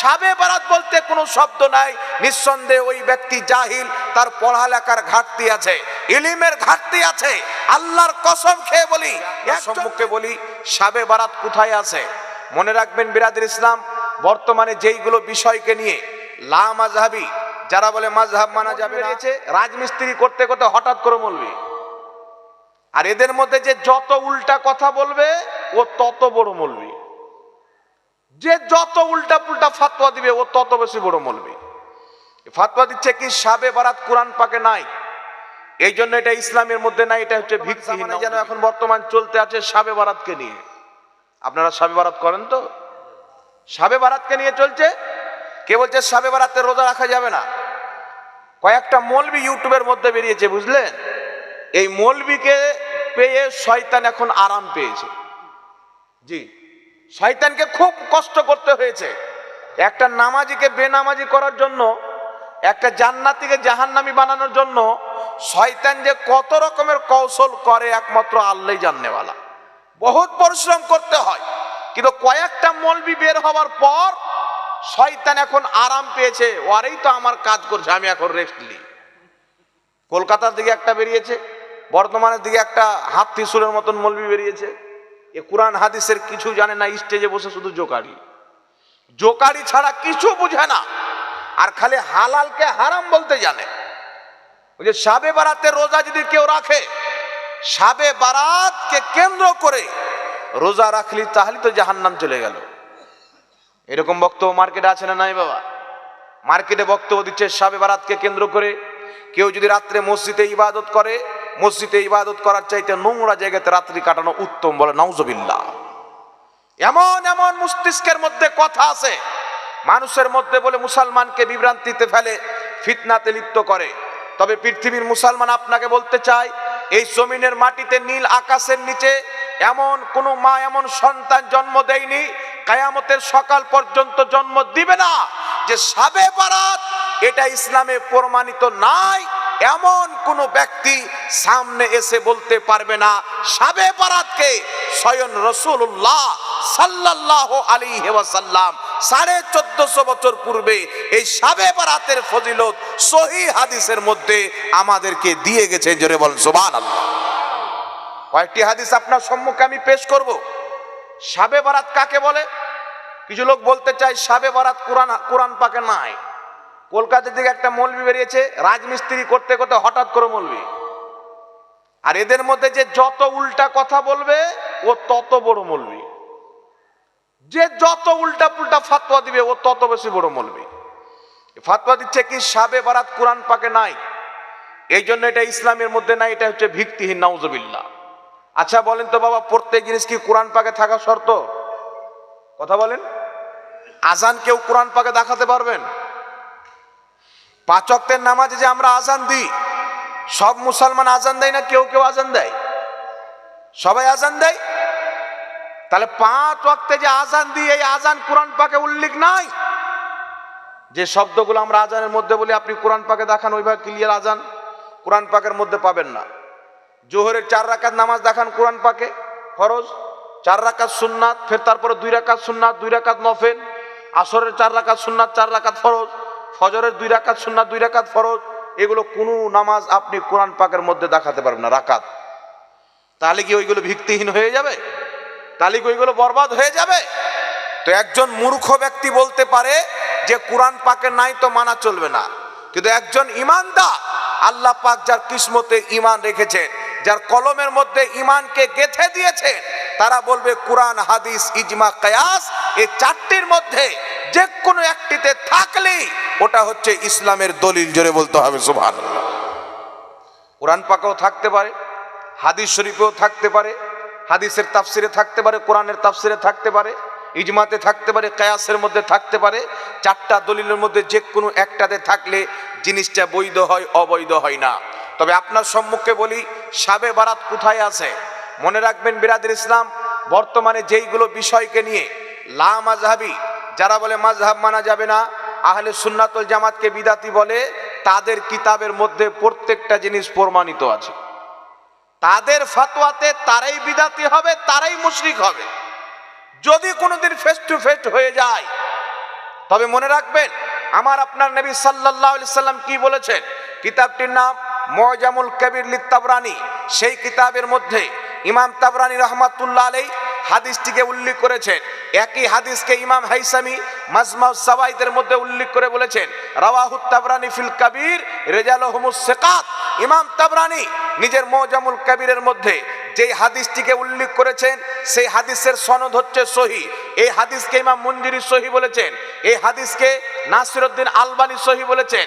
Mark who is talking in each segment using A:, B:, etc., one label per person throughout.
A: সাবে বারাত বলতে কোনো শব্দ নাই। নিঃসন্দেহে ওই ব্যক্তি জাহিল তার পড়ালেখার ঘাটতি আছে ইলিমের ঘাটতি আছে। আল্লাহর কসম খেয়ে বলি সম্মুখে বলি সাবে বারাত কোথায় আছে? মনে রাখবেন বিরাদের ইসলাম বর্তমানে যেইগুলো বিষয়কে নিয়ে লা মাযহাবি যারা বলে মাঝহাব মানা যাবে রাজমিস্ত্রি করতে করতে হঠাৎ করে মলবি আর এদের মধ্যে যে যত উল্টা কথা বলবে ও তত বড় মলবি যে যত উল্টা পুল্টা ফাতোয়া দিবে ও তত বেশি বড় মলবি। ফাতোয়া দিচ্ছে কি সাবে বারাত কোরআন পাকে নাই। এই জন্য এটা ইসলামের মধ্যে নাই এটা হচ্ছে ভিত্তিহীন যেন এখন বর্তমান চলতে আছে সাবে বারাতকে নিয়ে। আপনারা সাবে বারাত করেন তো? সাবে বারাতকে নিয়ে চলছে? কে বলছে সাবে বারাতে রোজা রাখা যাবে না? কয়েকটা মলবি ইউটিউবের মধ্যে বেরিয়েছে বুঝলেন? এই মলবিকে পেয়ে শয়তান এখন আরাম পেয়েছে। জি। শয়তানকে খুব কষ্ট করতে হয়েছে। একটা নামাজিকে বেনামাজি করার জন্য, একটা জান্নাতিকে জাহান্নামি বানানোর জন্য শয়তান যে কত রকমের কৌশল করে একমাত্র আল্লাহ জাননেওয়ালা। বহুত পরিশ্রম করতে হয়, কিন্তু কয়েকটা মলবি বের হওয়ার পর শয়তান এখন আরাম পেয়েছে, ওয়ারেই তো আমার কাজ করছে, আমি এখন রেস্ট নিই। কলকাতার দিকে একটা বেরিয়েছে, বর্ধমানের দিকে একটা হাত ত্রিশুলের মতন মলবি বেরিয়েছে। এ কোরআন হাদিসের কিছু জানে না, স্টেজে বসে শুধু জোকারি। জোকারি ছাড়া কিছু বুঝে না। আর খালি হালালকে হারাম বলতে জানে। ওই যে সাবে বারাতে রোজা যদি কেউ রাখে, সাবে বারাতকে কেন্দ্র করে রোজা রাখলি, তাহলে তো জাহান্নাম চলে গেল। এরকম বক্তব্য মার্কেটে আছে না নাই বাবা? মার্কেটে বক্তব্য দিচ্ছে সাবে বারাতকে কেন্দ্র করে। কেউ যদি রাত্রে মসজিদে ইবাদত করে মসজিদে ইবাদত করার চাইতে নোংরা জায়গাতে রাত্রি কাটানো উত্তম বলে নাউজবিল্লা এমন এমন মস্তিষ্কের মধ্যে কথা আছে, মানুষের মধ্যে বলে মুসলমানকে বিভ্রান্তিতে ফেলে, ফিতনাতে লিপ্ত করে। তবে পৃথিবীর মুসলমান আপনাকে বলতে চাই এই জমিনের মাটিতে নীল আকাশের নিচে এমন কোন মা, এমন সন্তান জন্ম দেয়নি, কায়ামতের সকাল পর্যন্ত জন্ম দিবে না, যে সাবে বারাত, এটা ইসলামে প্রমাণিত নাই। এমন কোন ব্যক্তি সামনে এসে বলতে পারবে না, সাবে বারাতকে স্বয়ং রসুল্লাহ সাল্লাহ আলী ওয়াসাল্লাম সাড়ে চোদ্দশো বছর পূর্বে এই সাবে বারাতের ফজিলত সহি হাদিসের মধ্যে আমাদেরকে দিয়ে গেছে। জোরে বল সুবান আল্লাহ কয়েকটি হাদিস আপনার সম্মুখে আমি পেশ করব। সাবে বারাত কাকে বলে? কিছু লোক বলতে চায়, সাবে বারাত কোরআন কোরআন পাকে নাই। কলকাতা থেকে একটা মলবি বেরিয়েছে, রাজমিস্ত্রি করতে করতে হঠাৎ করে মলবি আর এদের মধ্যে যে যত উল্টা কথা বলবে, ও তত বড় মলবি যে যত উল্টা পুল্টা ফাতোয়া দিবে, ও তত বেশি বড় মলবি ফাতোয়া দিচ্ছে কি সাবে বারাত কোরআন পাকে নাই। এই জন্য এটা ইসলামের মধ্যে নাই, এটা হচ্ছে ভিত্তিহীন নাউজবিল্লা আচ্ছা বলেন তো বাবা, প্রত্যেক জিনিস কি কোরআন পাকে থাকা শর্ত? কথা বলেন। আজান কেউ কোরআন পাকে দেখাতে পারবেন? পাচকদের নামাজে যে আমরা আজান দিই, সব মুসলমান আজান দেয় না? কেউ কেউ আজান দেয়? সবাই আজান দেয়? তাহলে পাঁচ ওয়াক্তে যে আজান দিই, এই আজান কোরআন পাকে উল্লেখ নাই? যে শব্দগুলো আমরা আজানের মধ্যে বলি, আপনি কোরআন পাকে দেখান, ওইভাবে ক্লিয়ার আজান কোরআন পাকের মধ্যে পাবেন না। জোহরের চার রাকাত নামাজ দেখান কোরআন পাকে, ফরজ। চার রাকাত সুন্নাত, ফের তারপরে দুই রাকাত সুন্নাত, দুই রাকাত নফেল। আসরের চার রাকাত সুন্নাত, চার রাকাত ফরজ। ফজরের দুই রাকাত সুন্নাত, দুই রাকাত ফরজ, এগুলো কোনো নামাজ আপনি কোরআন পাকের মধ্যে দেখাতে পারবেন না, রাকাত। তাহলে কি ওইগুলো ভিত্তিহীন হয়ে যাবে? তাহলে কি ওইগুলো বরবাদ হয়ে যাবে? তো একজন মূর্খ ব্যক্তি বলতে পারে যে কোরআন পাকে নাই তো মানা চলবে না। কিন্তু একজন ইমানদার, আল্লাহ পাক যার কিসমতে ইমান রেখেছেন, যার কলমের মধ্যে ইমানকে গেথে দিয়েছেন, তারা বলবে, কোরআন, হাদিস, ইজমা, কয়াস, এই চারটির মধ্যে যে কোনো একটিতে থাকলেই ওটা হচ্ছে ইসলামের দলিল জোরে বলতে হবে সুভান কোরআন পাকেও থাকতে পারে, হাদিস শরীফেও থাকতে পারে, হাদিসের তাফসিরে থাকতে পারে, কোরআনের তাফসিরে থাকতে পারে, ইজমাতে থাকতে পারে, কয়াসের মধ্যে থাকতে পারে, চারটা দলিলের মধ্যে যে কোনো একটাতে থাকলে জিনিসটা বৈধ হয়, অবৈধ হয় না। তবে আপনার সম্মুখে বলি, সাবে বারাত কোথায় আছে? মনে রাখবেন, বিরাদের ইসলাম, বর্তমানে যেইগুলো বিষয়কে নিয়ে লা মাযহাবি যারা বলে মাযহাব মানা যাবে না, আহলে সুন্নাতুল জামাতকে বিদাতি বলে, তাদের কিতাবের মধ্যে প্রত্যেকটা জিনিস প্রমাণিত আছে। তাদের ফাতোয়াতে তারাই বিদাতি হবে, তারাই মুশরিক হবে। যদি কোনোদিন ফেস টু ফেস হয়ে যায়, তবে মনে রাখবেন, আমার আপনার নবী আলাইহি সাল্লাম কি বলেছেন? কিতাবটির নাম মজামুল কবির লিত্তাবরানি সেই কিতাবের মধ্যে ইমাম তাবরানি রহমাতুল্লাহ আলাই হাদিসটিকে উল্লেখ করেছেন একই হাদিসকে ইমাম হাইসামি মাজমাউ সাওয়াইদের মধ্যে উল্লেখ করে বলেছেন রাওয়াহুত তাবরানি ফিল কাবির রেজালহুমুস সেকাত। ইমাম তাবরানি নিজের মজামুল কবিরের মধ্যে যেই হাদিসটিকে উল্লেখ করেছেন, সেই হাদিসের সনদ হচ্ছে সহি। এই হাদিসকে ইমাম মঞ্জুরি সহি বলেছেন, এই হাদিসকে নাসিরউদ্দিন আলবানি সহি বলেছেন।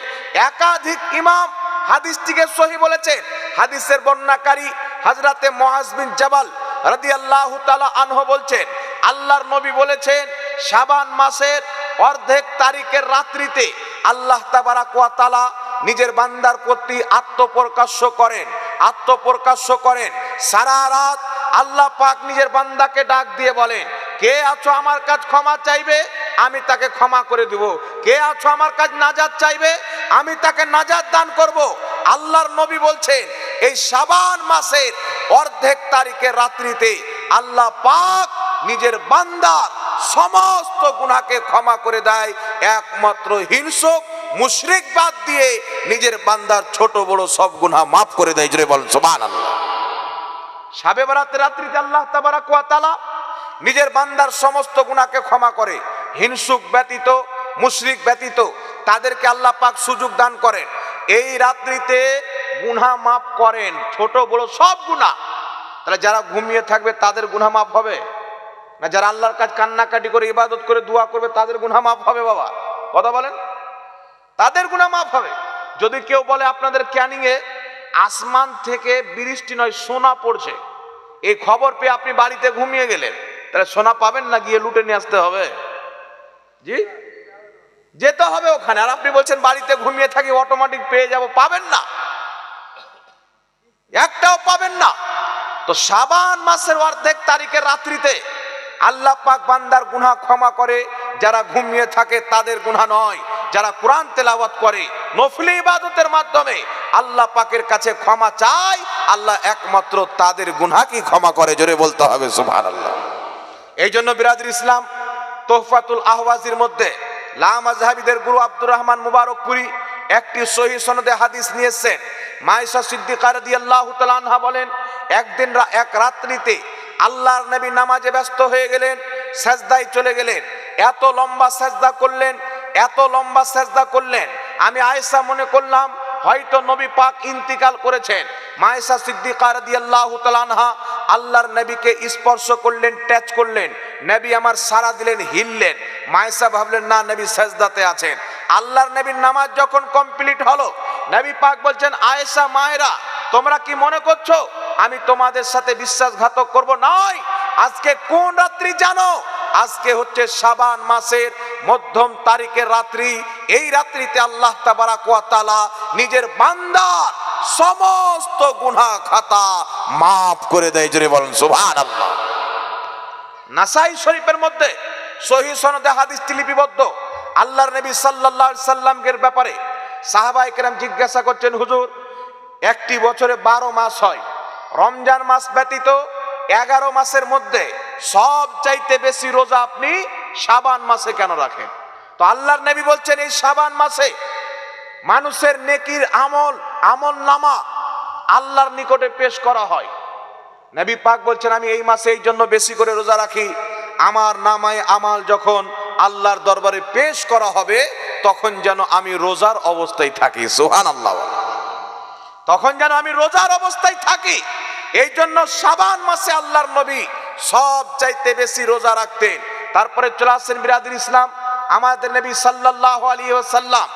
A: একাধিক ইমাম হাদিসটিকে সহি বলেছেন। হাদিসের বর্ণাকারী হাজরাতে মুআজ বিন জাবাল রাদিয়াল্লাহু তাআলা আনহু বলছেন আল্লাহর নবী বলেছেন, শাবান মাসের অর্ধেক তারিখের রাত্রিতে আল্লাহ তাবারাক ওয়া তাআলা নিজের বান্দার প্রতি আত্মপ্রকাশ্য করেন আত্মপ্রকাশ্য করেন। সারা রাত আল্লাহ পাক নিজের বান্দাকে ডাক দিয়ে বলেন, কে আছো আমার কাজ ক্ষমা চাইবে? আমি তাকে ক্ষমা করে দিব। কে আছো আমার কাজ নাজাদ চাইবে? আমি তাকে নাজাত দান করব। আল্লাহর নবী বলছেন, এই সাবান মাসের অর্ধেক তারিখের রাত্রিতে আল্লাহ পাক নিজের বান্দার সমস্ত গুনাহকে ক্ষমা করে দেয়। একমাত্র হিংসক, মুশরিক বাদ দিয়ে নিজের বান্দার ছোট বড় সব গুনাহ মাফ করে দেয়। জোরে বলেন, সুবহানাল্লাহ। সাবে বারাতের রাত্রিতে আল্লাহ তাবারাক ওয়া তাআলা নিজের বান্দার সমস্ত গুণাকে ক্ষমা করে, হিংসুক ব্যতীত, মুশরিক ব্যতীত তাদেরকে আল্লাহ পাক সুযোগ দান করেন। এই রাত্রিতে গুনা মাফ করেন, ছোট বড় সব গুনাহ। তাহলে যারা ঘুমিয়ে থাকবে তাদের গুনাহ মাফ হবে? না যারা আল্লাহর কাজ কান্নাকাটি করে ইবাদত করে দোয়া করবে, তাদের গুনাহ মাফ হবে বাবা। কথা বলেন? তাদের গুনাহ মাফ হবে। যদি কেউ বলে আপনাদের ক্যানিং এ আসমান থেকে বৃষ্টি নয়, সোনা পড়ছে, এই খবর পেয়ে আপনি বাড়িতে ঘুমিয়ে গেলেন, তাহলে সোনা পাবেন না, গিয়ে লুটে নিয়ে আসতে হবে। জি? যেতে হবে ওখানে। আর আপনি বলছেন, বাড়িতে ঘুমিয়ে থাকি অটোমেটিক পেয়ে যাব, পাবেন না। একটাও পাবেন না। তো সাবান মাসের অর্ধেক তারিখের রাত্রিতে আল্লাহ পাক বান্দার গুনাহ ক্ষমা করে, যারা ঘুমিয়ে থাকে তাদের গুনাহ নয়, যারা কোরআন তেলাওয়াত করে, নফলি ইবাদতের মাধ্যমে আল্লাহ পাকের কাছে ক্ষমা চায়, আল্লাহ একমাত্র তাদের গুনা কি ক্ষমা করে, জোরে বলতে হবে, সুবহানাল্লাহ। এই জন্য বিরাদুল ইসলাম, তোহফাতুল আহওয়াজির মধ্যে লামাজহাবিদের গুরু আব্দুর রহমান মুবারকপুরি একটি সহি সনদে হাদিস নিয়েছেন। মাইশা সিদ্দিকা রাদিয়াল্লাহু তাআলা আনহা বলেন, একদিন এক রাত্রিতে আল্লাহর নবী নামাজে ব্যস্ত হয়ে গেলেন, সেজদায় চলে গেলেন। এত লম্বা সেজদা করলেন, এত লম্বা সেজদা করলেন। আমি আয়েশা মনে করলাম, হয়তো নবী পাক ইন্তিকাল করেছেন। মায়েশা সিদ্দিকা রাদিয়াল্লাহু তাআলা আল্লাহর নবীকে স্পর্শ করলেন টাচ করলেন। নবী আমার সারা দিলেন, হিললেন। মায়েশা ভাবলেন, না, নবী সেজদাতে আছেন। আল্লাহর নবীর নামাজ যখন কমপ্লিট হলো, নবী পাক বলছেন, আয়েশা মায়েরা, তোমরা কি মনে করছ আমি তোমাদের সাথে বিশ্বাসঘাতক করব নয়। আজকে কোন রাত্রি জানো? আজকে হচ্ছে সাবান মাসের মধ্যম তারিখের রাত্রি। এই রাত্রিতে আল্লাহ তাবারাক ওয়া তাআলা নিজের বান্দার সমস্ত গুনাহ খাতা মাফ করে দেয়। জোরে বলেন সুভান আল্লাহ নাসাই শরীফের মধ্যে সহি সনদে হাদিসটি লিপিবদ্ধ। আল্লাহর নবী সাল্লাল্লাহু আলাইহি সাল্লামের ব্যাপারে সাহাবায়ে কেরাম জিজ্ঞাসা করছেন, হুজুর, একটি বছরে বারো মাস হয়। রমজান মাস ব্যতীত এগারো মাসের মধ্যে সব চাইতে বেশি রোজা আপনি সাবান মাসে কেন রাখেন? তো আল্লাহর নবী বলছেন, এই সাবান মাসে মানুষের নেকির আমল আমল নামা আল্লাহর নিকটে পেশ করা হয়। নবী পাক বলছেন, আমি এই মাসে এই জন্য বেশি করে রোজা রাখি। আমার নামায় আমাল যখন আল্লাহর দরবারে পেশ করা হবে, তখন যেন আমি রোজার অবস্থায় থাকি। সোহান আল্লাহ তখন যেন আমি রোজার অবস্থায় থাকি। এই জন্য সাবান মাসে আল্লাহর নবী সব চাইতে বেশি রোজা রাখতেন। তারপরে চলে আসছেন বিরাদির ইসলাম। আমাদের নবী সাল্লাল্লাহু আলাইহি ওয়াসাল্লাম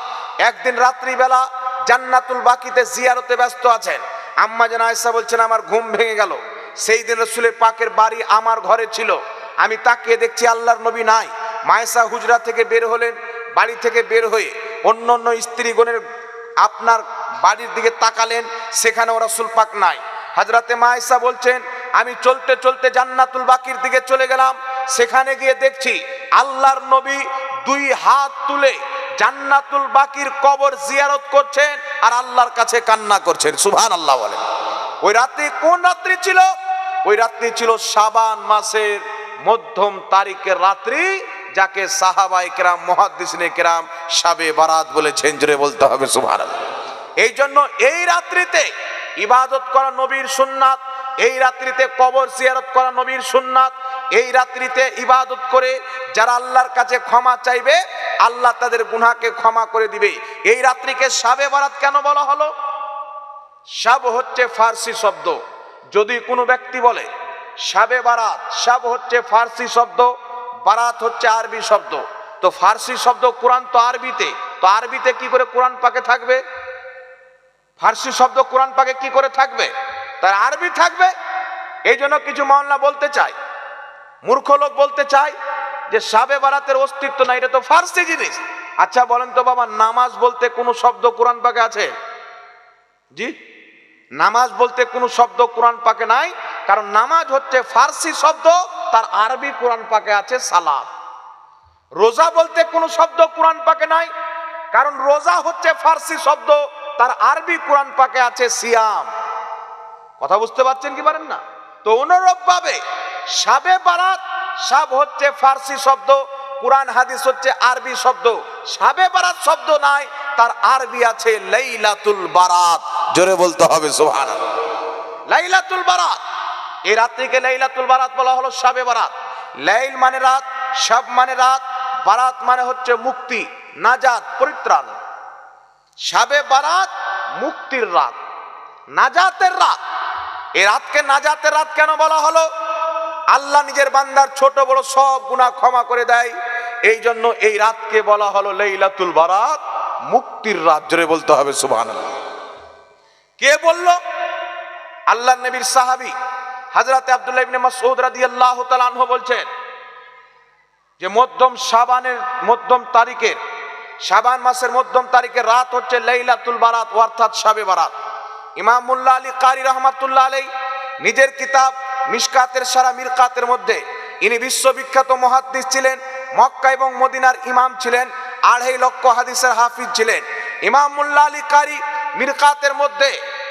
A: একদিন রাত্রিবেলা জান্নাতুল বাকিতে জিয়ারতে ব্যস্ত আছেন। আম্মা যেন আয়েশা বলছেন, আমার ঘুম ভেঙে গেল। সেই দিন রসুলের পাকের বাড়ি আমার ঘরে ছিল। আমি তাকিয়ে দেখছি আল্লাহর নবী নাই। মায়েশা হুজরা থেকে বের হলেন, বাড়ি থেকে বের হয়ে অন্য অন্য স্ত্রীগণের আপনার বাড়ির দিকে তাকালেন সেখানে ওরা সুলপাক নাই। হাজরাতে মায়েশা বলছেন, আমি চলতে চলতে জান্নাতুল বাকির দিকে চলে গেলাম। সেখানে গিয়ে দেখছি আল্লাহর নবী দুই হাত তুলে জান্নাতুল বাকির কবর জিয়ারত করছেন আর আল্লাহর কাছে কান্না করছেন। সুবহান আল্লাহ বলেন। ওই রাত্রি কোন রাত্রি ছিল? ওই রাত্রি ছিল সাবান মাসের মধ্যম তারিখের রাত্রি যাকে সাহাবাই কেরাম মহাদিসনে কেরাম সাবে বারাত বলেছেন। জোরে বলতে হবে সুভার এই জন্য এই রাত্রিতে ইবাদত করা নবীর সুন্নাত, এই রাত্রিতে কবর জিয়ারত করা নবীর সুন্নাত, এই রাত্রিতে ইবাদত করে যারা আল্লাহর কাছে ক্ষমা চাইবে, আল্লাহ তাদের গুনাহকে ক্ষমা করে দিবে। এই রাত্রিকে সাবে বারাত কেন বলা হলো? সাব হচ্ছে ফার্সি শব্দ। যদি কোনো ব্যক্তি বলে সাবে বারাত সাব হচ্ছে ফার্সি শব্দ, বারাত হচ্ছে আরবি শব্দ। তো ফার্সি শব্দ কোরআন তো আরবিতে তো আরবিতে কি করে কোরআন পাকে থাকবে? ফার্সি শব্দ কোরআন পাকে কি করে থাকবে? তার আরবি থাকবে? এই জন্য কিছু মামলা বলতে চাই মূর্খ লোক বলতে চাই যে সাবে বারাতের অস্তিত্ব নাই এটা তো ফার্সি জিনিস। আচ্ছা বলেন তো বাবা, নামাজ বলতে কোনো শব্দ কোরআন পাকে আছে? জি? নামাজ বলতে কোনো শব্দ কোরআন পাকে নাই, কারণ নামাজ হচ্ছে ফার্সি শব্দ, তার আরবি কোরআন পাকে আছে সালাদ। রোজা বলতে কোনো শব্দ কোরআন পাকে নাই, কারণ রোজা হচ্ছে ফার্সি শব্দ। তার আরবি কোরআন পাকে আছে সিয়াম। কথা বুঝতে পারছেন কি পারেন না? তো অনুরূপ ভাবে সাবে বারাত সাব হচ্ছে ফার্সি শব্দ, কোরআন, হাদিস হচ্ছে আরবি শব্দ। সাবে বারাত শব্দ নাই, তার আরবি আছে লাইলাতুল বারাত। জোরে বলতে হবে সুবহান লাইলাতুল বারাত। এই রাত্রিকে লাইলাতুল বারাত বলা হলো সাবে বারাত। লাইল মানে রাত সাব মানে রাত, বারাত মানে হচ্ছে মুক্তি, নাজাত, পরিত্রাণ। সাবে বারাত, মুক্তির রাত, নাজাতের রাত। এই রাতকে নাজাতের রাত কেন বলা হলো? আল্লাহ নিজের বান্দার ছোট বড় সব গুনাহ ক্ষমা করে দেয়। এই জন্য এই রাতকে বলা হলো লাইলাতুল বারাত, মুক্তির রাত, জোরে বলতে হবে, সুবহানাল্লাহ। কে বলল? আল্লাহ নবীর সাহাবী, হযরতে আব্দুল্লাহ ইবনে মাসউদ রাদিয়াল্লাহু তাআলা আনহু বলছেন যে মধ্যম শাবানের মধ্যম তারিখের শাবান মাসের মধ্যম তারিখের রাত হচ্ছে লাইলাতুল বারাত, অর্থাৎ শাবে বারাত। ইমাম মুল্লা আলী কারি রহমাতুল্লাহ আলাই নিজের কিতাব মিশকাতের সারা মিরকাতের মধ্যে ইনি বিশ্ববিখ্যাত মহাদ্দিস ছিলেন, মক্কা এবং মদিনার ইমাম ছিলেন, আড়াই লক্ষ হাদিসের হাফিজ ছিলেন। ইমাম মুল্লা আলী কারি মিরকাতের মধ্যে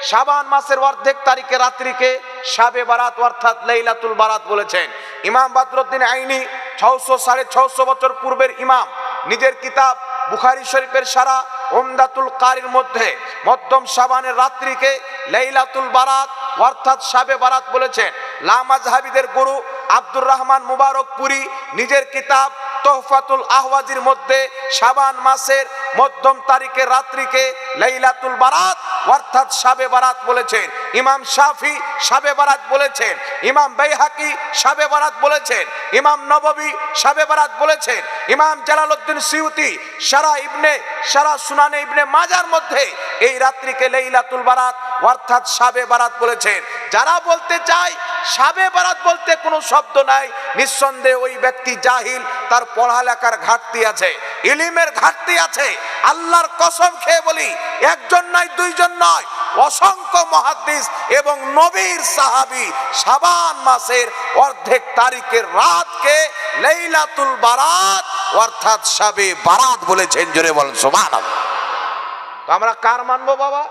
A: শাবান মাসের অর্ধেক তারিখে রাত্রিকে শাবে বারাত, অর্থাৎ লাইলাতুল বারাত বলেছেন। ইমাম বাদরুদ্দিন আইনি ছশো সাড়ে ছশো বছর পূর্বের ইমাম, নিজের কিতাব বুখারি শরীফের সারা ওমদাতুল কারির মধ্যে মধ্যম সাবানের রাত্রিকে লেইলাতুল বারাত, অর্থাৎ সাবে বারাত বলেছেন। লামাজহাবিদের গুরু আব্দুর রহমান মুবারকপুরি নিজের কিতাব তোহফাতুল আহওয়াজির মধ্যে সাবান মাসের মধ্যম তারিখের রাত্রিকে লাইলাতুল বারাত, অর্থাৎ সাবে বারাত বলেছেন। ইমাম শাফি সাবে বারাত বলেছেন। ইমাম বেহাকি সাবে বারাত বলেছেন। ইমাম নববী সাবে বারাত বলেছেন। ইমাম জালালউদ্দিন সিউতি, সারা ইবনে, সারা সুনানে ইবনে মাজার মধ্যে এই রাত্রিকে লাইলাতুল বারাত, অর্থাৎ সাবে বারাত বলেছেন। যারা বলতে চায় সাবে বারাত বলতে কোনো শব্দ নাই। নিঃসন্দেহে ওই ব্যক্তি জাহিল, তার পড়ালেখার ঘাটতি আছে। ইলিমের ঘাটতি আছে। আল্লাহর কসম খেয়ে বলি, একজন নয় দুইজন নয়। অসংখ্য মহাদ্দিস এবং নবীর সাহাবি সাবান মাসের অর্ধেক তারিখের রাতকে লেইলাতুল বারাত, অর্থাৎ সাবে বারাত বলেছেন। জোরে বলেন তো আমরা কার মানবো বাবা?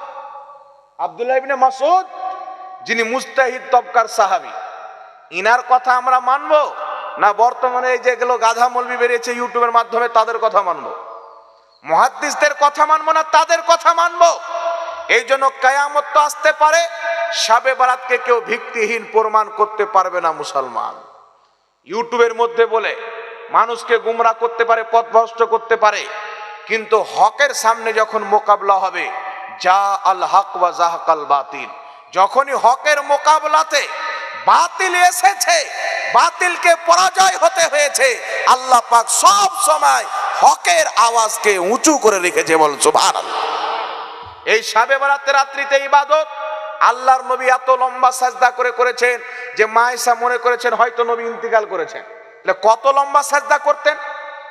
A: আব্দুল্লাহ ইবনে মাসুদ যিনি মুস্তাহিদ তবকার সাহাবি। ইনার কথা আমরা মানবো? না, বর্তমানে এই যেগুলো গাধা মলবি বেরিয়েছে ইউটিউবের মাধ্যমে, তাদের কথা মানবো। মহাদ্দিসদের কথা মানবো না, তাদের কথা মানবো। এই জন্য কায়ামত তো আসতে পারে, সাবে বারাতকে কেউ ভিত্তিহীন প্রমাণ করতে পারবে না মুসলমান। ইউটিউবের মধ্যে বলে, মানুষকে গুমরা করতে পারে, পথভ্রষ্ট করতে পারে, কিন্তু হকের সামনে যখন মোকাবলা হবে, যা আল হক বা জাহাকাল বাতিল। যখনই হকের মোকাবলাতে বাতিল এসেছে বাতিলকে পরাজয় হতে হয়েছে। আল্লাহ পাক সব সময় হকের আওয়াজকে উঁচু করে রেখেছে বল, সুবহানাল্লাহ। এই সাবে বারাতের রাত্রিতে ইবাদত, আল্লাহর নবী এত লম্বা সাজদা করে করেছেন যে মায়েশা মনে করেছেন হয়তো নবী ইন্তিকাল করেছেন। তাহলে কত লম্বা সাজদা করতেন?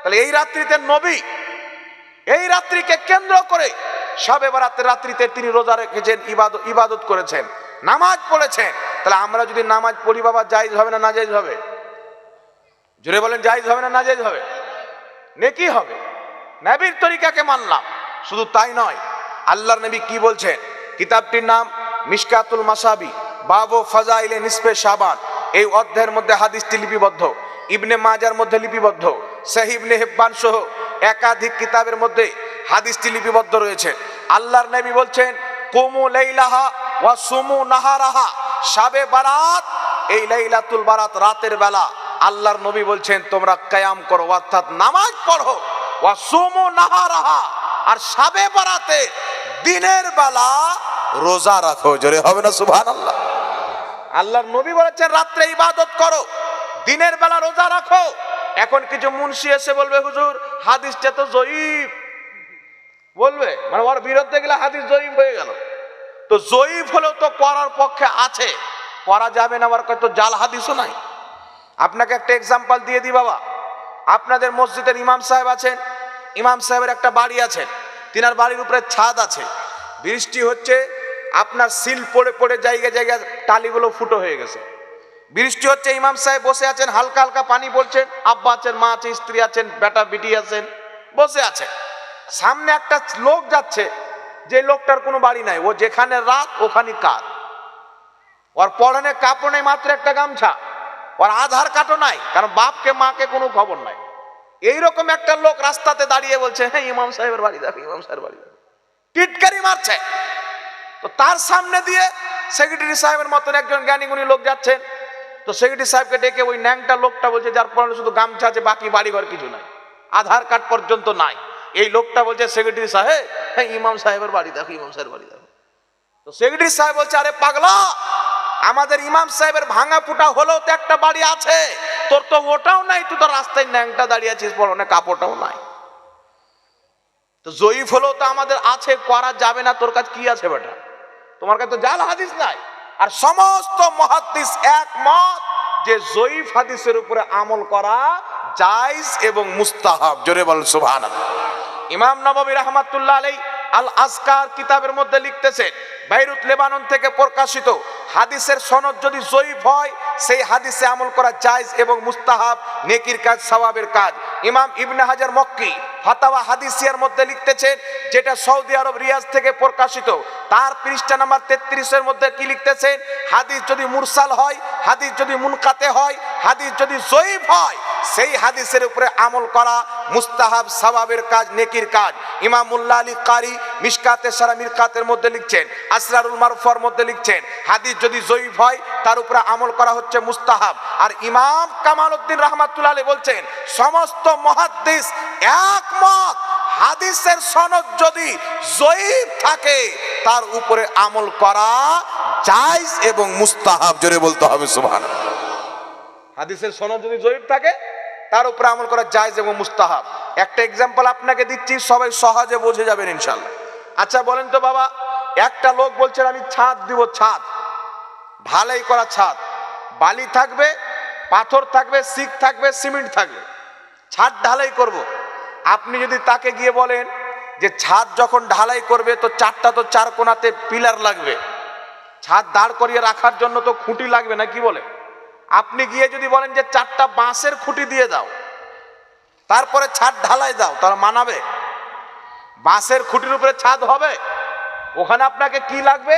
A: তাহলে এই রাত্রিতে নবী, এই রাত্রিকে কেন্দ্র করে সাবে বারাতের রাত্রিতে তিনি রোজা রেখেছেন ইবাদত করেছেন, নামাজ পড়েছেন। তাহলে আমরা যদি নামাজ পড়ি বাবা, জায়েজ হবে না নাজাইজ হবে? জোরে বলেন, জায়েজ হবে না নাজাইজ হবে? নেকি হবে? নবীর তরিকাকে মানলাম। শুধু তাই নয়, আল্লাহর নবী কি বলছেন? কিতাবটির নাম মিশকাতুল মাসাবি, বাবু ফাজাইলে নিসপে শাবান। এই অধ্যায়ের মধ্যে হাদিসটি লিপিবদ্ধ। ইবনে মাজার মধ্যে লিপিবদ্ধ। সাহিব নেহেব্বান সহ একাধিক কিতাবের মধ্যে হাদিসটি লিপিবদ্ধ রয়েছে। আল্লাহর নবী বলছেন, কুমু লাইলাহা ওয়া সুমু নাহারাহা। শাবে বারাত, এই লাইলাতুল বারাত রাতের বেলা আল্লাহর নবী বলছেন, তোমরা কায়াম করো, অর্থাৎ নামাজ পড়ো, ওয়া সুমু নাহারাহা। আর শাবে বারাতে দিনের বেলা রোজা রাখো, জোরে হবে না, সুবহানাল্লাহ। আল্লাহর নবী বলেছেন, রাত্রে ইবাদত করো, দিনের বেলা রোজা রাখো। এখন কিছু মুন্সি এসে বলবে, হুজুর, হাদিসটা তো জয়ীফ বলবে মানে ওর বিরুদ্ধে গেলে হাদিস জয়ীফ হয়ে গেল। তো জয়ীফ হলেও তো করার পক্ষে আছে। করা যাবে না আবার কত জাল হাদিসও নাই। আপনাকে একটা এক্সাম্পল দিয়ে দিই বাবা। আপনাদের মসজিদের ইমাম সাহেব আছেন, ইমাম সাহেবের একটা বাড়ি আছে, তিনার বাড়ির উপরে ছাদ আছে। বৃষ্টি হচ্ছে, আপনার সিল পড়ে পড়ে জায়গায় জায়গায় টালিগুলো ফুটো হয়ে গেছে। বৃষ্টি হচ্ছে, ইমাম সাহেব বসে আছেন, হালকা হালকা পানি পড়ছেন আব্বা আছেন, মা আছে স্ত্রী আছেন, বেটা, বিটি আছেন, বসে আছে সামনে একটা লোক যাচ্ছে যে লোকটার কোনো বাড়ি নাই, ও যেখানে রাত, ওখানে কার। ওর পরনে কাপড় নেই, মাত্র একটা গামছা। ওর আধার কার্ডও নাই, কারণ বাপকে, মাকে কোনো খবর নাই। এইরকম একটা লোক রাস্তাতে দাঁড়িয়ে বলছে হ্যাঁ ইমাম সাহেবের বাড়ি, দেখো, ইমাম সাহেবের বাড়ি। দেখো টিটকারি মারছে। তো তার সামনে দিয়ে সেক্রেটারি সাহেবের মতন একজন জ্ঞানীগুণী লোক যাচ্ছেন তো সেক্রেটারি সাহেবকে ডেকে ওই ন্যাংটা লোকটা বলছে, যার পরনে শুধু গামছা আছে, বাকি বাড়িঘর কিছু নাই। আধার কার্ড পর্যন্ত নাই। এই লোকটা বলছে, সেক্রেটারি সাহেব? হ্যাঁ ইমাম সাহেবের বাড়ি, দেখো, ইমাম সাহেবের বাড়ি, দেখো। তো সেক্রেটারি সাহেব বলছে, আরে পাগলা, আমাদের ইমাম সাহেবের ভাঙা ফুটা হলেও তো একটা বাড়ি আছে। তোর তো ওটাও নাই, তুই তো রাস্তায় ন্যাংটা দাঁড়িয়ে আছিস পরনে কাপড়টাও নাই। তো জয়ীফ হলেও তো আমাদের আছে, করা যাবে না, তোর কাছে কি আছে বেটা? তোমার কাছে তো জাল হাদিস নাই। আর সমস্ত মহাদিস একমত যে জয়ীফ হাদিসের উপরে আমল করা জায়েজ এবং মুস্তাহাব। জোরে বল সুবহানাল্লাহ। ইমাম নববী রহমাতুল্লাহ আলাই আল আসকার কিতাবের মধ্যে লিখতেছেন বাইরুত লেবানন থেকে প্রকাশিত হাদিসের সনদ যদি জয়ীফ হয়, সেই হাদিসে আমল করা জায়েজ এবং মুস্তাহাব নেকির কাজ, সওয়াবের কাজ। ইমাম ইবনে হাজার মক্কি ফাতাওয়া হাদিসিয়ার মধ্যে লিখতেছেন যেটা সৌদি আরব রিয়াজ থেকে প্রকাশিত। তার পৃষ্ঠা নাম্বার তেত্রিশের মধ্যে কি লিখতেছেন হাদিস যদি মুরসাল হয়, হাদিস যদি মুনকাতে হয়, হাদিস যদি জয়ীফ হয় সেই হাদিসের উপরে আমল করা মুস্তাহাব সওয়াবের কাজ, নেকির কাজ। ইমাম মুল্লা আলী কারি মিসকাতে সারা মিরকাতের মধ্যে লিখছেন, আসরারুল মারুফার মধ্যে লিখছেন, হাদিস যদি জয়ীফ হয়, তার উপরে আমল করা হচ্ছে মুস্তাহাব। আর ইমাম কামাল উদ্দিন রহমাতুল্লাহ আলী বলছেন, সমস্ত মহাদ্দিস একমত, হাদিসের সনদ যদি জয়ীফ থাকে, তার উপরে আমল করা জায়েজ এবং মুস্তাহাব, জোরে বলতে হবে সুবহানাল্লাহ। হাদিসের সনদ যদি জয়ীফ থাকে তার উপরে আমল করা জায়েজ এবং মুস্তাহাব। একটা এক্সাম্পল আপনাকে দিচ্ছি, সবাই সহজে বুঝে যাবেন ইনশাল্লাহ আচ্ছা বলেন তো বাবা, একটা লোক বলছেন, আমি ছাদ দিব, ছাদ। ঢালাই করা ছাদ। বালি থাকবে, পাথর থাকবে, সিক থাকবে, সিমেন্ট থাকবে। ছাদ ঢালাই করব। আপনি যদি তাকে গিয়ে বলেন যে, ছাদ যখন ঢালাই করবে, তো চারটা তো চার কোনাতে পিলার লাগবে। ছাদ দাঁড় করিয়ে রাখার জন্য তো খুঁটি লাগবে না, কি বলে? আপনি গিয়ে যদি বলেন যে চারটা বাঁশের খুঁটি দিয়ে দাও, তারপরে ছাদ ঢালাই দাও, তারা মানাবে। বাঁশের খুঁটির উপরে ছাদ হবে। ওখানে আপনাকে কি লাগবে?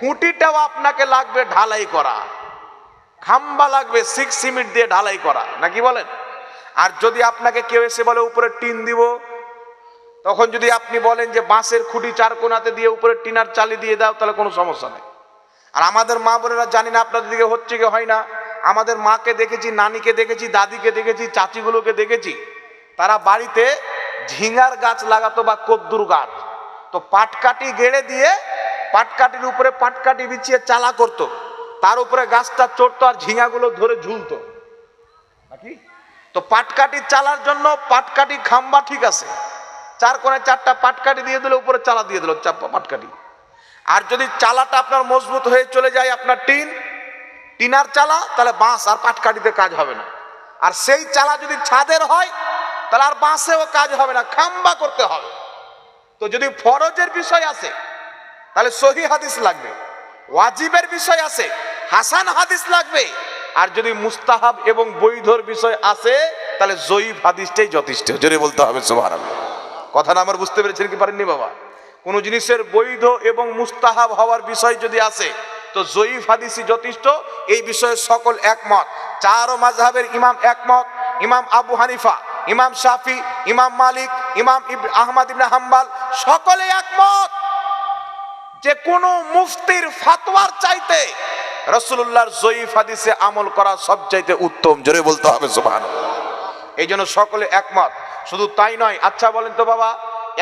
A: খুঁটিটাও আপনাকে লাগবে ঢালাই করা। খাম্বা লাগবে সিক্স সিমেন্ট দিয়ে ঢালাই করা নাকি বলেন? আর যদি আপনাকে কেউ এসে বলে, উপরে টিন দিব, তখন যদি আপনি বলেন যে, বাঁশের খুঁটি চার কোনাতে দিয়ে উপরে টিনার চালি দিয়ে দাও, তাহলে কোনো সমস্যা নেই। আর আমাদের মা বোনেরা জানি না আপনাদের দিকে হচ্ছে কি হয় না। আমাদের মাকে দেখেছি, নানিকে দেখেছি, দাদিকে দেখেছি, চাচিগুলোকে দেখেছি। তারা বাড়িতে ঝিঙার গাছ লাগাতো বা কদ্দুর গাছ। তো পাটকাঠি গেড়ে দিয়ে পাটকাঠির উপরে পাটকাঠি বিছিয়ে চালা করতো। তার উপরে গাছটা চড়তো আর ঝিঙাগুলো ধরে ঝুলতো। নাকি? তো পাটকাঠি চালার জন্য পাটকাঠি খাম্বা ঠিক আছে। চার কোণে চারটা পাটকাঠি দিয়ে দিলে, উপরে চালা দিয়ে দিল পাটকাঠি। আর যদি চালাটা আপনার মজবুত হয়ে চলে যায় আপনার টিন, টিনার চালা, তাহলে বাঁশ আর পাটকাঠিতে কাজ হবে না। আর সেই চালা যদি ছাদের হয়, তাহলে আর বাঁশেও কাজ হবে না, খাম্বা করতে হবে। তো যদি ফরজের বিষয় আছে, তাহলে সহি হাদিস লাগবে, ওয়াজিবের বিষয় আছে, হাসান হাদিস লাগবে। আর যদি মুস্তাহাব এবং বৈধর বিষয় আছে, তাহলে জয়ীব হাদিসটাই যথেষ্ট। জোরে বলতে হবে, সুবহানাল্লাহ। কথাটা আমার বুঝতে পেরেছেন কি পারেননি বাবা? কোন জিনিসের বৈধ এবং মুস্তাহাব হওয়ার বিষয় যদি আসে, তো জয়ীফ হাদিসই যথেষ্ট। এই বিষয়ে সকল একমত। চারো মাযহাবের ইমাম একমত। ইমাম আবু হানিফা, ইমাম শাফি, ইমাম মালিক, ইমাম আহমদ ইবনে হাম্বাল, সকলে একমত যে কোন মুফতির ফাতোয়ার চাইতে রসুল্লাহর জয়ীফ হাদিসে আমল করা সবচাইতে উত্তম। জোরে বলতে হবে সুবহান এই জন্য সকলে একমত। শুধু তাই নয়। আচ্ছা বলেন তো বাবা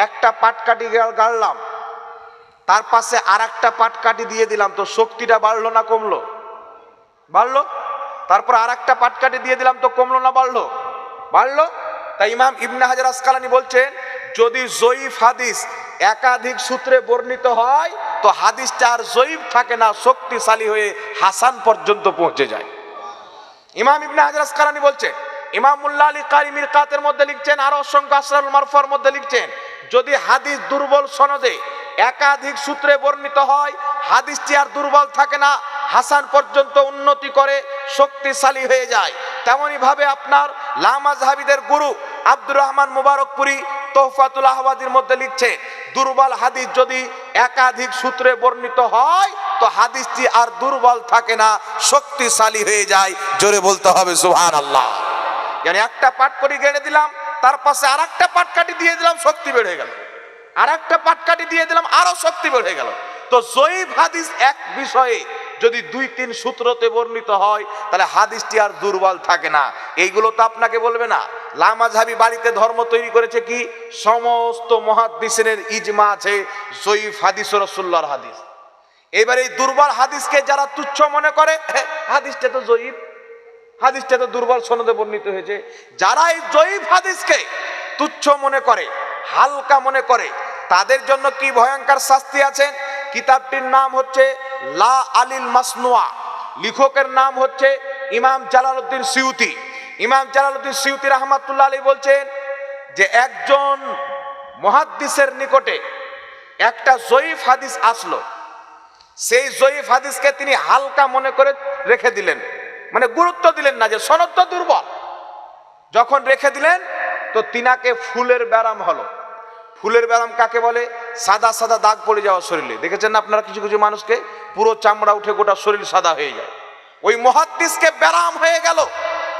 A: একটা পাটকাঠি গাড়লাম। তার পাশে আর একটা পাটকাঠি দিয়ে দিলাম। তো শক্তিটা বাড়লো না কমলো? বাড়লো? তারপর আর একটা পাটকাঠি দিয়ে দিলাম। তো কমলো না, বাড়লো? বাড়লো? তাই ইমাম ইবনে হাজার আসকালানি বলছেন, যদি জয়ীফ হাদিস একাধিক সূত্রে বর্ণিত হয়, তো হাদিসটা আর জয়ীফ থাকে না, শক্তিশালী হয়ে হাসান পর্যন্ত পৌঁছে যায়। ইমাম ইবনে হাজার আসকালানি বলছেন ইমাম মুল্লা আলী কারি মিরকাতের মধ্যে লিখছেন আর অসংখ্য মারফার মধ্যে লিখছেন যদি হাদিস দুর্বল সনদে একাধিক সূত্রে বর্ণিত হয়, হাদিসটি আর দুর্বল থাকে না, হাসান পর্যন্ত উন্নতি করে শক্তিশালী হয়ে যায়। তেমনই ভাবে আপনার লামাজহাবিদের গুরু আব্দুর রহমান মুবারকপুরি তোহফাতুল আহবাদির মধ্যে লিখছে, দুর্বল হাদিস যদি একাধিক সূত্রে বর্ণিত হয়, তো হাদিসটি আর দুর্বল থাকে না, শক্তিশালী হয়ে যায়। জোরে বলতে হবে সুহান আল্লাহ মানে একটা পাট করে গেড়ে দিলাম তার পাশে আর একটা পাটকাঠি দিয়ে দিলাম, শক্তি বেড়ে গেল। আর একটা পাটকাঠি দিয়ে দিলাম, আরও শক্তি বেড়ে গেল। তো জয়ীব হাদিস এক বিষয়ে যদি দুই তিন সূত্রতে বর্ণিত হয়, তাহলে হাদিসটি আর দুর্বল থাকে না। এইগুলো তো আপনাকে বলবে না। লামাঝাবি বাড়িতে ধর্ম তৈরি করেছে কি? সমস্ত মহাদিসের ইজমা আছে, জয়ীফ হাদিস ও রসুল্লাহর হাদিস। এবার এই দুর্বল হাদিসকে যারা তুচ্ছ মনে করে, হাদিসটা তো জয়ীফ। হাদিসটা তো দুর্বল সনদে বর্ণিত হয়েছে। যারা এই জয়ীফ হাদিসকে তুচ্ছ মনে করে, হালকা মনে করে, তাদের জন্য কি ভয়ঙ্কর শাস্তি আছেন কিতাবটির নাম হচ্ছে লা আলিল মাসনুয়া। লেখকের নাম হচ্ছে ইমাম জালালউদ্দিন সিউতি। ইমাম জালালউদ্দিন সিউতি রহমাতুল্লাহ আলী বলছেন যে একজন মহাদ্দিসের নিকটে একটা জয়ীফ হাদিস আসলো। সেই জয়ীফ হাদিসকে তিনি হালকা মনে করে রেখে দিলেন। মানে গুরুত্ব দিলেন না যে সনদ তো দুর্বল। যখন রেখে দিলেন, তো তিনাকে ফুলের ব্যারাম হলো। ফুলের ব্যারাম কাকে বলে? সাদা সাদা দাগ পড়ে যাওয়া শরীরে। দেখেছেন না আপনারা কিছু কিছু মানুষকে? পুরো চামড়া উঠে গোটা শরীর সাদা হয়ে যায়। ওই মহাদ্দিসকে ব্যারাম হয়ে গেল।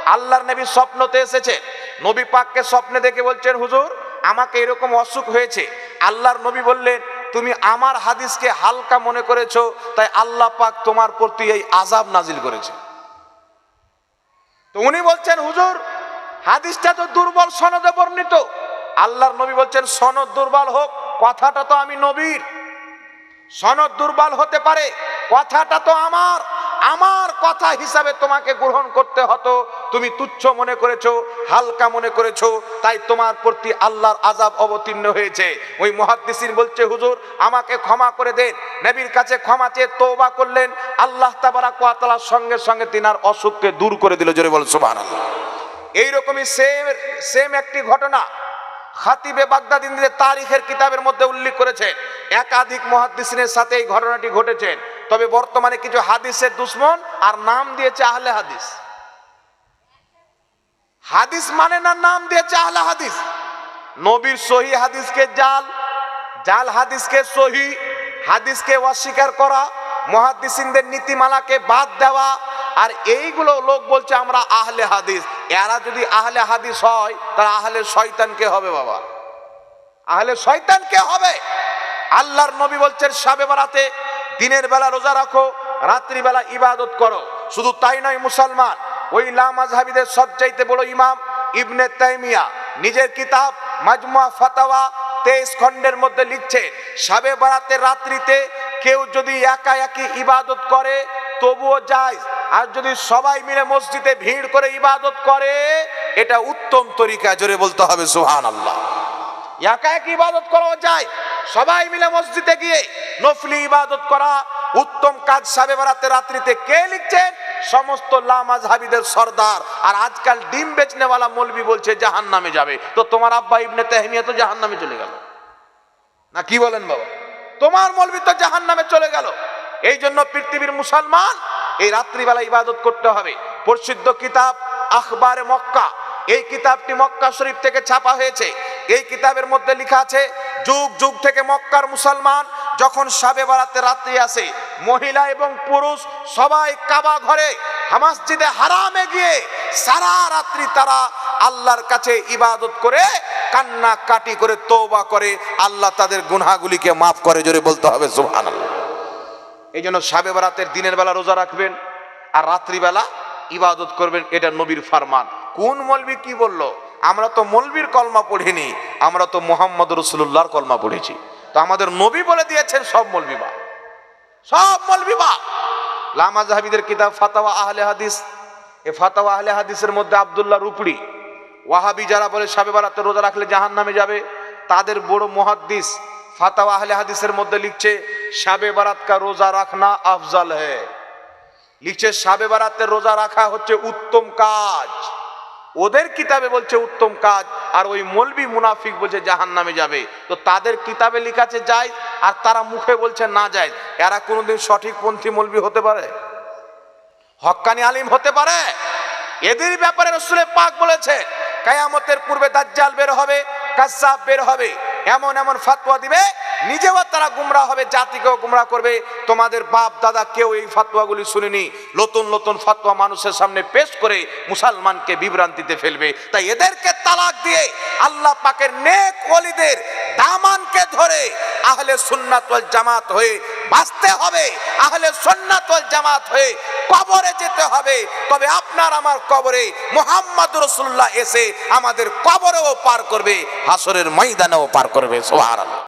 A: আল্লাহর নবী স্বপ্নতে এসেছে। নবী পাককে স্বপ্নে দেখে বলছেন, হুজুর, আমাকে এরকম অসুখ হয়েছে। আল্লাহর নবী বললেন, তুমি আমার হাদিসকে হালকা মনে করেছ, তাই আল্লাহ পাক তোমার প্রতি এই আজাব নাজিল করেছে। তো উনি বলছেন, হুজুর, হাদিসটা তো দুর্বল, সনদে বর্ণিত। আল্লাহর নবী বলছেন, সনদ দুর্বল হোক, কথাটা তো আমি নবীর। সনদ দুর্বল হতে পারে, কথাটা তো আমার। আমার কথা হিসাবে তোমাকে গ্রহণ করতে হতো। তুমি তুচ্ছ মনে করেছ, হালকা মনে করেছ, তাই তোমার প্রতি আল্লাহর আজাব অবতীর্ণ হয়েছে। ওই মহাদ্দিসিন বলছে, হুজুর, আমাকে ক্ষমা করে দেন। নবীর কাছে ক্ষমা চেয়ে তওবা করলেন। আল্লাহ তাবারাক ওয়া তাআলার সঙ্গে সঙ্গে তিনার অসুখকে দূর করে দিল। জোরে বল, সুবহানাল্লাহ। এইরকমই সেম সেম একটি ঘটনা। খাতিবে বাগদাদিনদের তারিখের কিতাবের মধ্যে উল্লেখ করেছে। একাধিক মহাদ্দিসিনের সাথে এই ঘটনাটি ঘটেছে। তবে বর্তমানে কিছু হাদিসের দুশ্মন আর নাম দিয়েছে আহলে হাদিস। হাদিস মানে না নাম দিয়েছে আহলে হাদিস? নবীর সহি হাদিসকে জাল জাল হাদিসকে সহি, হাদিসকে অস্বীকার করা, মহাদ্দিসিনদের নীতিমালাকে বাদ দেওয়া আর এইগুলো লোক বলছে আমরা আহলে হাদিস। এরা যদি আহলে হাদিস হয় তারা আহলে শয়তান কে হবে বাবা? আহলে শয়তান কে হবে? আল্লাহর নবী বলছেন, সাবে বারাতে দিনের বেলা রোজা রাখো রাত্রিবেলা ইবাদত করো। শুধু তাই নয়, মুসলমান, ওই লামাজহাবিদের সবচাইতে বড় ইমাম ইবনে তাইমিয়া নিজের কিতাব মাজমুয়া ফাতাওয়া তেইশ খণ্ডের মধ্যে লিখছে, সাবে বারাতে রাত্রিতে কেউ যদি একা একই ইবাদত করে, তবুও যায় আর যদি সবাই মিলে মসজিদে ভিড় করে ইবাদত করে, এটা উত্তম তরিকা, জোরে বলতে হবে সুহান আল্লাহ একা এক ইবাদত করা যায়। সবাই মিলে মসজিদে গিয়ে নফলি ইবাদত করা, উত্তম কাজ সাবে বেড়াতে রাত্রিতে কে লিখছেন? সমস্ত লামাজ হাবিদের সর্দার। আর আজকাল ডিম বেচনেওয়ালা মলবি বলছে জাহান নামে যাবে। তো তোমার আব্বা ইবনে তেহমিয়া তো জাহান নামে চলে গেল। না, কি বলেন বাবা? তোমার মলবি তো জাহান নামে চলে গেল। এই জন্য পৃথিবীর মুসলমান এই রাত্রিবেলা ইবাদত করতে হবে। প্রসিদ্ধ কিতাব আখবারে মক্কা। এই কিতাবটি মক্কা শরীফ থেকে ছাপা হয়েছে। এই কিতাবের মধ্যে লেখা আছে, যুগ যুগ থেকে মক্কার মুসলমান যখন সাবে বারাতে রাত্রি আসে, মহিলা এবং পুরুষ সবাই কাবা ঘরে, হামাসজিদে হারামে গিয়ে সারা রাত্রি তারা আল্লাহর কাছে ইবাদত করে কান্না কাটি করে, তওবা করে, আল্লাহ তাদের গুনাহগুলিকে মাফ করে, জোরে বলতে হবে, সুবহানাল্লাহ। এই জন্য সাবে বারাতের দিনের বেলা রোজা রাখবেন আর রাত্রিবেলা ইবাদত করবেন, এটা নবীর ফারমান। কোন মলবি কি বলল? আমরা তো মলবির কলমা পড়িনি, আমরা তো মোহাম্মদ রসুল্লাহর কলমা পড়েছি। তো আমাদের নবী বলে দিয়েছেন সব মলবিবা সব মলবিবা লামা জাহাবিদের কিতাব ফাতাওয়া আহলে হাদিস। এ ফাতাওয়া আহলে হাদিসের মধ্যে আব্দুল্লাহ রুপড়ি ওয়াহাবি যারা বলে সাবে বারাতে রোজা রাখলে জাহান নামে যাবে, তাদের বড় মহাদ্দিস ফাতাওয়া আহলে হাদিসের মধ্যে লিখছে সাবে বারাত কা রোজা রাখনা আফজাল হে। লিখছে সাবে বারাতে রোজা রাখা হচ্ছে উত্তম কাজ। ওদের কিতাবে বলছে উত্তম কাজ, আর ওই মলবি মুনাফিক বলছে জাহান নামে যাবে। তো তাদের কিতাবে লিখাছে যায় আর তারা মুখে বলছে না যায় এরা কোনোদিন সঠিক পন্থী মলবি হতে পারে? হক্কানি আলিম হতে পারে? এদের ব্যাপারে রসুলে পাক বলেছে, কায়ামতের পূর্বে দাজ্জাল বের হবে কাসাব বের হবে, এমন এমন ফাতোয়া দিবে নিজেও তারা গুমরা হবে, জাতিকেও গুমরা করবে। তোমাদের বাপ, দাদা কেউ এই ফাতোয়াগুলি শুনেনি। নতুন নতুন ফাতোয়া মানুষের সামনে পেশ করে মুসলমানকে বিভ্রান্তিতে ফেলবে। তাই এদেরকে তালাক দিয়ে আল্লাহ পাকের নেক ওলিদের দামানকে ধরে আহলে সুন্নাত ওয়াল জামাত হয়ে বাঁচতে হবে। আহলে সুন্নাত ওয়াল জামাত হয়ে কবরে যেতে হবে। তবে আপনার আমার কবরে মোহাম্মদ রসুল্লাহ এসে আমাদের কবরেও পার করবে হাসরের ময়দানেও পার করবে। সোহার